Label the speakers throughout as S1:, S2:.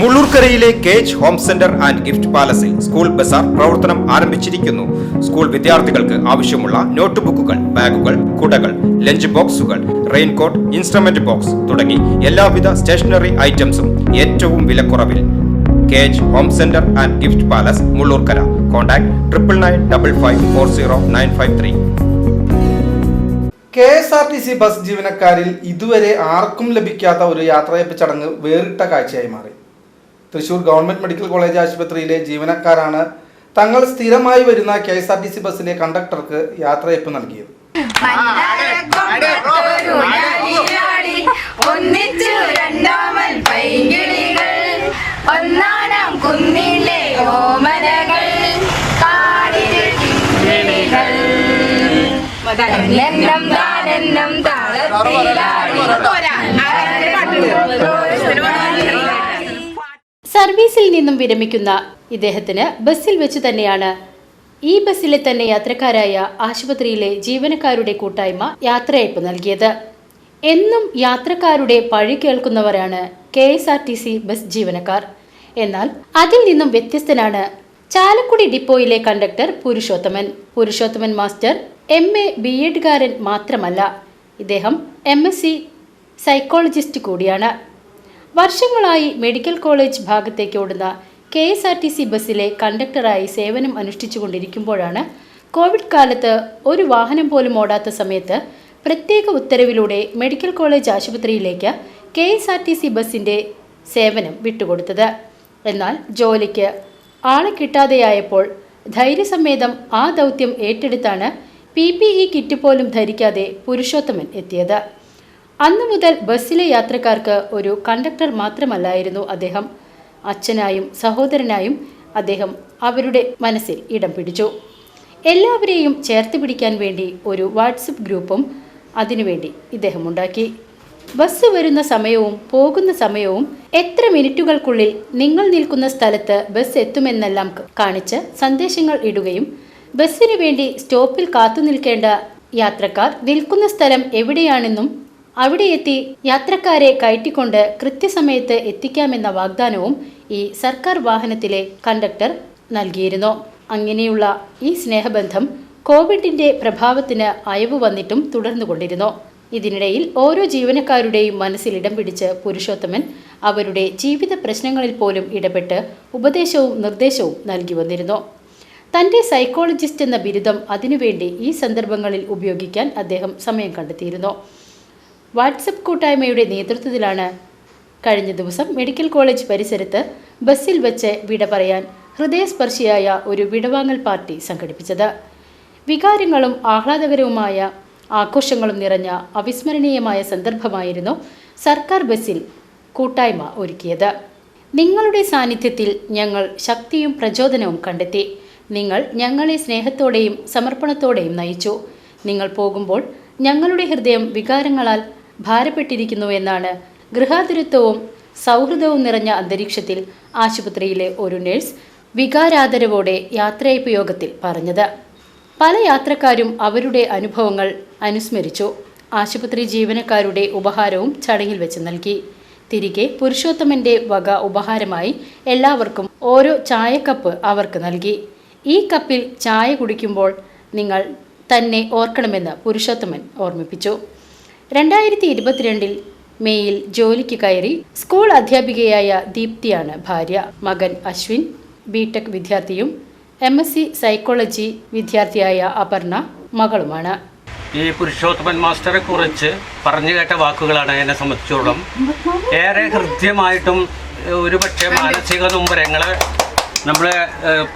S1: മുള്ളൂർക്കരയിലെ cage home centre and gift പാലസിൽ school ബസാർ പ്രവർത്തനം ആരംഭിച്ചിരിക്കുന്നു. സ്കൂൾ വിദ്യാർത്ഥികൾക്ക് ആവശ്യമുള്ള നോട്ട് ബുക്കുകൾ ബാഗുകൾ കുടകൾ ലഞ്ച് ബോക്സുകൾ റെയിൻകോട്ട് ഇൻസ്ട്രുമെന്റ് ബോക്സ് തുടങ്ങി എല്ലാവിധ സ്റ്റേഷനറി ഐറ്റംസും ഏറ്റവും വിലക്കുറവിൽ. Cage home centre and gift palace Mullurkara. Contact triple nine double five four zero nine five three.
S2: K S R T C bus ജീവനക്കാരിൽ ഇതുവരെ ആർക്കും ലഭിക്കാത്ത ഒരു യാത്രയപ്പ് ചടങ്ങ് വേറിട്ട കാഴ്ചയായി മാറി. തൃശൂർ ഗവൺമെന്റ് മെഡിക്കൽ കോളേജ് ആശുപത്രിയിലെ ജീവനക്കാരാണ് തങ്ങൾ സ്ഥിരമായി വരുന്ന K S R T C ബസ്സിലെ കണ്ടക്ടർക്ക് യാത്രയപ്പ് നൽകിയത്.
S3: ഒന്നിച്ചു രണ്ടാമൻ ഒന്നാനാം കുന്നിലെ ഓമനകൾ കാടിൽ താനെന്നം താളത്തിലാടി
S4: സർവീസിൽ നിന്നും വിരമിക്കുന്ന ഇദ്ദേഹത്തിന് ബസ്സിൽ വെച്ച് തന്നെയാണ് ഈ ബസ്സിലെ തന്നെ യാത്രക്കാരായ ആശുപത്രിയിലെ ജീവനക്കാരുടെ കൂട്ടായ്മ യാത്രയയപ്പ് നൽകിയത്. എന്നും യാത്രക്കാരുടെ പഴി കേൾക്കുന്നവരാണ് K S R T C bus ജീവനക്കാർ. എന്നാൽ അതിൽ നിന്നും വ്യത്യസ്തനാണ് Chalakudy ഡിപ്പോയിലെ conductor Purushothaman. Purushothaman master M A B എഡ്കാരൻ മാത്രമല്ല ഇദ്ദേഹം എം എസ് സി സൈക്കോളജിസ്റ്റ് കൂടിയാണ്. വർഷങ്ങളായി മെഡിക്കൽ കോളേജ് ഭാഗത്തേക്ക് ഓടുന്ന K S R T C ബസ്സിലെ കണ്ടക്ടറായി സേവനം അനുഷ്ഠിച്ചുകൊണ്ടിരിക്കുമ്പോഴാണ് കോവിഡ് കാലത്ത് ഒരു വാഹനം പോലും ഓടാത്ത സമയത്ത് പ്രത്യേക ഉത്തരവിലൂടെ മെഡിക്കൽ കോളേജ് ആശുപത്രിയിലേക്ക് K S R T C ബസ്സിന്റെ സേവനം വിട്ടുകൊടുത്തത്. എന്നാൽ ജോലിക്ക് ആളെ കിട്ടാതെയായപ്പോൾ ധൈര്യസമേതം ആ ദൗത്യം ഏറ്റെടുത്താണ് പി പി ഇ കിറ്റ് പോലും ധരിക്കാതെ പുരുഷോത്തമൻ എത്തിയത്. അന്നു മുതൽ ബസ്സിലെ യാത്രക്കാർക്ക് ഒരു കണ്ടക്ടർ മാത്രമല്ലായിരുന്നു അദ്ദേഹം. അച്ഛനായും സഹോദരനായും അദ്ദേഹം അവരുടെ മനസ്സിൽ ഇടം പിടിച്ചു. എല്ലാവരെയും ചേർത്ത് പിടിക്കാൻ വേണ്ടി ഒരു വാട്സപ്പ് ഗ്രൂപ്പും അതിനുവേണ്ടി ഇദ്ദേഹം ഉണ്ടാക്കി. ബസ് വരുന്ന സമയവും പോകുന്ന സമയവും എത്ര മിനിറ്റുകൾക്കുള്ളിൽ നിങ്ങൾ നിൽക്കുന്ന സ്ഥലത്ത് ബസ് എത്തുമെന്നെല്ലാം കാണിച്ച് സന്ദേശങ്ങൾ ഇടുകയും ബസ്സിനു വേണ്ടി സ്റ്റോപ്പിൽ കാത്തു നിൽക്കേണ്ട യാത്രക്കാർ നിൽക്കുന്ന സ്ഥലം എവിടെയാണെന്നും അവിടെ എത്തി യാത്രക്കാരെ കയറ്റിക്കൊണ്ട് കൃത്യസമയത്ത് എത്തിക്കാമെന്ന വാഗ്ദാനവും ഈ സർക്കാർ വാഹനത്തിലെ കണ്ടക്ടർ നൽകിയിരുന്നു. അങ്ങനെയുള്ള ഈ സ്നേഹബന്ധം കോവിഡിന്റെ പ്രഭാവത്തിന് അയവ് വന്നിട്ടും തുടർന്നുകൊണ്ടിരുന്നു. ഇതിനിടയിൽ ഓരോ ജീവനക്കാരുടെയും മനസ്സിൽ ഇടം പിടിച്ച് പുരുഷോത്തമൻ അവരുടെ ജീവിത പ്രശ്നങ്ങളിൽ പോലും ഇടപെട്ട് ഉപദേശവും നിർദ്ദേശവും നൽകി വന്നിരുന്നു. തന്റെ സൈക്കോളജിസ്റ്റ് എന്ന ബിരുദം അതിനുവേണ്ടി ഈ സന്ദർഭങ്ങളിൽ ഉപയോഗിക്കാൻ അദ്ദേഹം സമയം കണ്ടെത്തിയിരുന്നു. വാട്സപ്പ് കൂട്ടായ്മയുടെ നേതൃത്വത്തിലാണ് കഴിഞ്ഞ ദിവസം മെഡിക്കൽ കോളേജ് പരിസരത്ത് ബസ്സിൽ വെച്ച് വിട പറയാൻ ഹൃദയസ്പർശിയായ ഒരു വിടവാങ്ങൽ പാർട്ടി സംഘടിപ്പിച്ചത്. വികാരങ്ങളും ആഹ്ലാദകരവുമായ ആഘോഷങ്ങളും നിറഞ്ഞ അവിസ്മരണീയമായ സന്ദർഭമായിരുന്നു സർക്കാർ ബസ്സിൽ കൂട്ടായ്മ ഒരുക്കിയത്. നിങ്ങളുടെ സാന്നിധ്യത്തിൽ ഞങ്ങൾ ശക്തിയും പ്രചോദനവും കണ്ടെത്തി. നിങ്ങൾ ഞങ്ങളെ സ്നേഹത്തോടെയും സമർപ്പണത്തോടെയും നയിച്ചു. നിങ്ങൾ പോകുമ്പോൾ ഞങ്ങളുടെ ഹൃദയം വികാരങ്ങളാൽ ഭാരപ്പെട്ടിരിക്കുന്നു എന്നാണ് ഗൃഹാതുരത്വവും സൗഹൃദവും നിറഞ്ഞ അന്തരീക്ഷത്തിൽ ആശുപത്രിയിലെ ഒരു നഴ്സ് വികാരാദരവോടെ യാത്രയപ്പ് യോഗത്തിൽ പറഞ്ഞത്. പല യാത്രക്കാരും അവരുടെ അനുഭവങ്ങൾ അനുസ്മരിച്ചു. ആശുപത്രി ജീവനക്കാരുടെ ഉപഹാരവും ചടങ്ങിൽ വെച്ച് നൽകി. തിരികെ പുരുഷോത്തമന്റെ വക ഉപഹാരമായി എല്ലാവർക്കും ഓരോ ചായക്കപ്പ് അവർക്ക് നൽകി. ഈ കപ്പിൽ ചായ കുടിക്കുമ്പോൾ നിങ്ങൾ തന്നെ ഓർക്കണമെന്ന് പുരുഷോത്തമൻ ഓർമ്മിപ്പിച്ചു. രണ്ടായിരത്തി ഇരുപത്തിരണ്ടിൽ മേയിൽ ജോലിക്ക് കയറി സ്കൂൾ അധ്യാപികയായ ദീപ്തിയാണ് ഭാര്യ. മകൻ അശ്വിൻ ബിടെക് വിദ്യാർത്ഥിയും എം എസ് സി സൈക്കോളജി വിദ്യാർത്ഥിയായ അപർണ മകളുമാണ്.
S5: ഈ പുരുഷോത്തമൻ മാസ്റ്ററെ കുറിച്ച് പറഞ്ഞു കേട്ട വാക്കുകളാണ് എന്നെ സംബന്ധിച്ചോളം. ഏറെ ഹൃദ്യമായിട്ടും ഒരുപക്ഷെ മാനസിക നൊമ്പരങ്ങളെ നമ്മളെ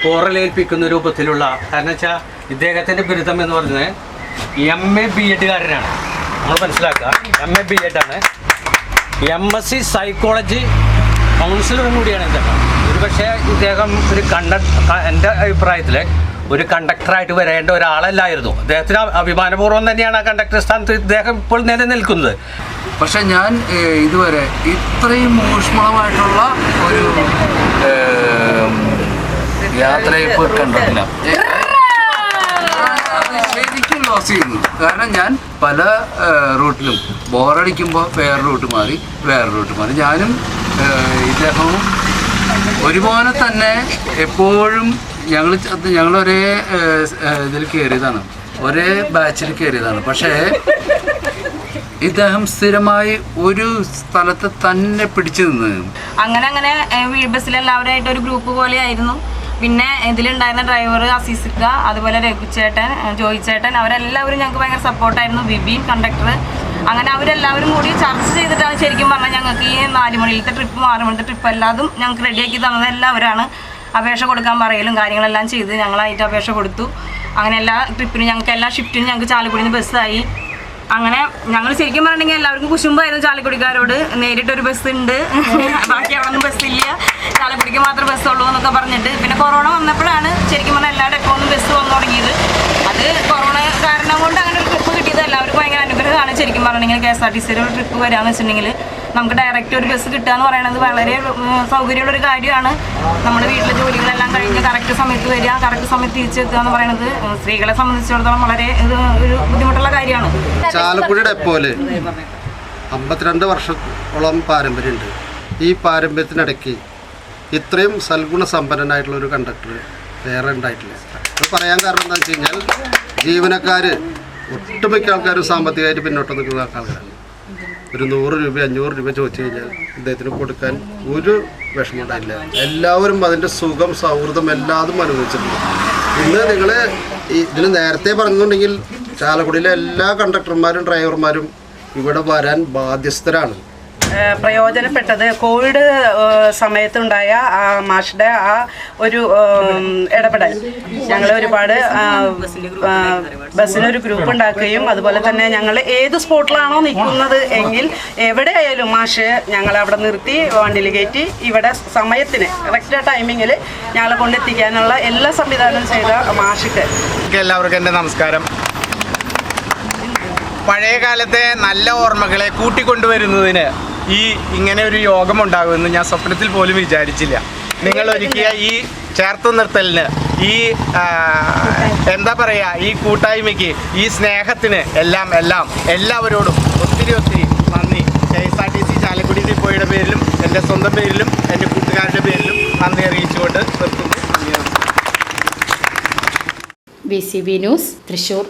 S5: പോറലേൽപ്പിക്കുന്ന രൂപത്തിലുള്ള. കാരണം വെച്ചാൽ ഇദ്ദേഹത്തിന്റെ ബിരുദം എന്ന് പറയുന്നത് എം എ ബി എഡുകാരനാണ്. നമ്മൾ മനസ്സിലാക്കുക. എം എ ബി എഡ് ആണ് എം എസ് സി സൈക്കോളജി കൗൺസിലറും കൂടിയാണ് ഇദ്ദേഹം. ഒരുപക്ഷെ ഇദ്ദേഹം ഒരു കണ്ട എന്റെ അഭിപ്രായത്തിൽ ഒരു കണ്ടക്ടറായിട്ട് വരേണ്ട ഒരാളല്ലായിരുന്നു. അദ്ദേഹത്തിന് അഭിമാനപൂർവം തന്നെയാണ് ആ കണ്ടക്ടർ സ്ഥാനത്ത് ഇദ്ദേഹം ഇപ്പോൾ നിലനിൽക്കുന്നത്.
S6: പക്ഷെ ഞാൻ ഇതുവരെ ഇത്രയും ഊഷ്മളമായിട്ടുള്ള ഒരു യാത്രയപ്പ് കണ്ടിട്ടില്ല. ശരിക്കും ലോസ് ചെയ്യുന്നു കാരണം ഞാൻ പല റൂട്ടിലും ബോറടിക്കുമ്പോൾ വേറെ റൂട്ട് മാറി വേറെ റൂട്ട് മാറി. ഞാനും ഇദ്ദേഹവും ഒരുപോലെ തന്നെ എപ്പോഴും ഞങ്ങൾ ഞങ്ങൾ ഒരേ ഇതിൽ കയറിയതാണ് ഒരേ ബാച്ചിൽ കയറിയതാണ് പക്ഷേ ഇദ്ദേഹം സ്ഥിരമായി ഒരു സ്ഥലത്ത് തന്നെ പിടിച്ചു നിന്ന്.
S7: അങ്ങനെ അങ്ങനെ ബസ്സിലെല്ലാവരായിട്ട് ഒരു ഗ്രൂപ്പ് പോലെ ആയിരുന്നു പിന്നെ ഇതിലുണ്ടായിരുന്ന ഡ്രൈവർ അസീസിക്ക അതുപോലെ രഘുചേട്ടൻ ജോയിച്ചേട്ടൻ ജോയി ചേട്ടൻ അവരെല്ലാവരും ഞങ്ങൾക്ക് ഭയങ്കര സപ്പോർട്ടായിരുന്നു ബിബിൻ കണ്ടക്ടർ അങ്ങനെ അവരെല്ലാവരും കൂടി ചർച്ച ചെയ്തിട്ടാണ് ശരിക്കും പറഞ്ഞാൽ ഞങ്ങൾക്ക് ഈ നാല് മണിയിലത്തെ ട്രിപ്പ് ആറ് മണിത്തെ ട്രിപ്പ് എല്ലാതും ഞങ്ങൾക്ക് റെഡിയാക്കി തന്നത് എല്ലാവരാണ്. അപേക്ഷ കൊടുക്കാൻ പറയലും കാര്യങ്ങളെല്ലാം ചെയ്ത് ഞങ്ങളായിട്ട് അപേക്ഷ കൊടുത്തു. അങ്ങനെ എല്ലാ ട്രിപ്പിനും ഞങ്ങൾക്ക് എല്ലാ ഷിഫ്റ്റിനും ഞങ്ങൾക്ക് ചാലക്കുടിയിൽ നിന്ന് ബസ്സായി അങ്ങനെ ഞങ്ങൾ ശരിക്കും പറഞ്ഞിട്ടുണ്ടെങ്കിൽ എല്ലാവർക്കും കുശുമ്പായിരുന്നു ചാലക്കുടിക്കാരോട്. നേരിട്ടൊരു ബസ് ഉണ്ട്. ബാക്കി അവിടെ ഒന്നും ബസ്സില്ല ചാലക്കുടിക്ക് കൊറോണ വന്നപ്പോഴാണ് ശരിക്കും പറഞ്ഞാൽ എല്ലാ ഡെപ്പോന്നും ബസ് വന്നു തുടങ്ങിയത്. അത് കൊറോണ കാരണം കൊണ്ട് അങ്ങനെ ഒരു ട്രിപ്പ് കിട്ടിയത്. എല്ലാവർക്കും ഭയങ്കര അനുഗ്രഹമാണ് ശരിക്കും പറഞ്ഞിട്ടുണ്ടെങ്കിൽ കെ എസ് ആർ ടി സിയിൽ ഒരു ട്രിപ്പ് വരാന്ന് വെച്ചിട്ടുണ്ടെങ്കിൽ നമുക്ക് ഡയറക്റ്റ് ഒരു ബസ് കിട്ടുക എന്ന് പറയുന്നത് വളരെ സൗകര്യമുള്ള ഒരു കാര്യമാണ്. നമ്മുടെ വീട്ടിലെ ജോലികളെല്ലാം കഴിഞ്ഞ് കറക്റ്റ് സമയത്ത് വരിക കറക്റ്റ് സമയത്ത് തിരിച്ചെത്തുക എന്ന് പറയുന്നത് സ്ത്രീകളെ സംബന്ധിച്ചിടത്തോളം വളരെ ഇത് ഒരു ബുദ്ധിമുട്ടുള്ള കാര്യമാണ്.
S8: ചാലക്കുടി ഡെപ്പോൽ അമ്പത്തിരണ്ട് വർഷത്തോളം പാരമ്പര്യമുണ്ട്. ഈ പാരമ്പര്യത്തിനിടയ്ക്ക് ഇത്രയും സൽഗുണ സമ്പന്നനായിട്ടുള്ള ഒരു കണ്ടക്ടർ വേറെ ഉണ്ടായിട്ടില്ല. അത് പറയാൻ കാരണം എന്താ വെച്ച് കഴിഞ്ഞാൽ ജീവനക്കാർ ഒട്ടുമിക്ക ആൾക്കാരും സാമ്പത്തികമായിട്ട് പിന്നോട്ട് നിൽക്കുന്ന ആൾക്കാരാണ്. ഒരു നൂറ് രൂപ അഞ്ഞൂറ് രൂപ ചോദിച്ചു കഴിഞ്ഞാൽ ഇദ്ദേഹത്തിന് കൊടുക്കാൻ ഒരു വിഷമമുണ്ടായില്ല എല്ലാവരും അതിന്റെ സുഖം സൗഹൃദം എല്ലാതും അനുഭവിച്ചിട്ടുണ്ട്. ഇന്ന് നിങ്ങൾ ഇതിന് നേരത്തെ പറഞ്ഞിട്ടുണ്ടെങ്കിൽ ചാലക്കുടിയിലെ എല്ലാ കണ്ടക്ടർമാരും ഡ്രൈവർമാരും ഇവിടെ വരാൻ ബാധ്യസ്ഥരാണ്.
S9: പ്രയോജനപ്പെട്ടത്. കോവിഡ് സമയത്തുണ്ടായ ആ മാഷിയുടെ ആ ഒരു ഇടപെടൽ. ഞങ്ങൾ ഒരുപാട് ബസ്സിനൊരു ഗ്രൂപ്പ് ഉണ്ടാക്കുകയും അതുപോലെ തന്നെ ഞങ്ങൾ ഏത് സ്പോട്ടിലാണോ നിൽക്കുന്നത് എങ്കിൽ എവിടെയായാലും മാഷ് ഞങ്ങൾ അവിടെ നിർത്തി വണ്ടിയിൽ കയറ്റി ഇവിടെ സമയത്തിന് കറക്റ്റ് ടൈമിങ്ങിൽ ഞങ്ങളെ കൊണ്ടെത്തിക്കാനുള്ള എല്ലാ സംവിധാനവും ചെയ്ത മാഷിക്ക്.
S10: എല്ലാവർക്കും എന്റെ നമസ്കാരം. പഴയ കാലത്തെ നല്ല ഓർമ്മകളെ കൂട്ടിക്കൊണ്ടുവരുന്നതിന് ഈ ഇങ്ങനെ ഒരു യോഗം ഉണ്ടാകുമെന്ന് ഞാൻ സ്വപ്നത്തിൽ പോലും വിചാരിച്ചില്ല. നിങ്ങൾ ഒരുക്കിയ ഈ ചേർത്ത് നിർത്തലിന് ഈ എന്താ പറയാ ഈ കൂട്ടായ്മയ്ക്ക് ഈ സ്നേഹത്തിന് എല്ലാം എല്ലാം എല്ലാവരോടും ഒത്തിരി ഒത്തിരി നന്ദി. K S R T C Chalakudy ഡിപ്പോയുടെ പേരിലും എന്റെ സ്വന്തം പേരിലും എന്റെ കൂട്ടുകാരുടെ പേരിലും നന്ദി അറിയിച്ചുകൊണ്ട് നിർത്തുന്നു.
S4: B C B news Thrissur.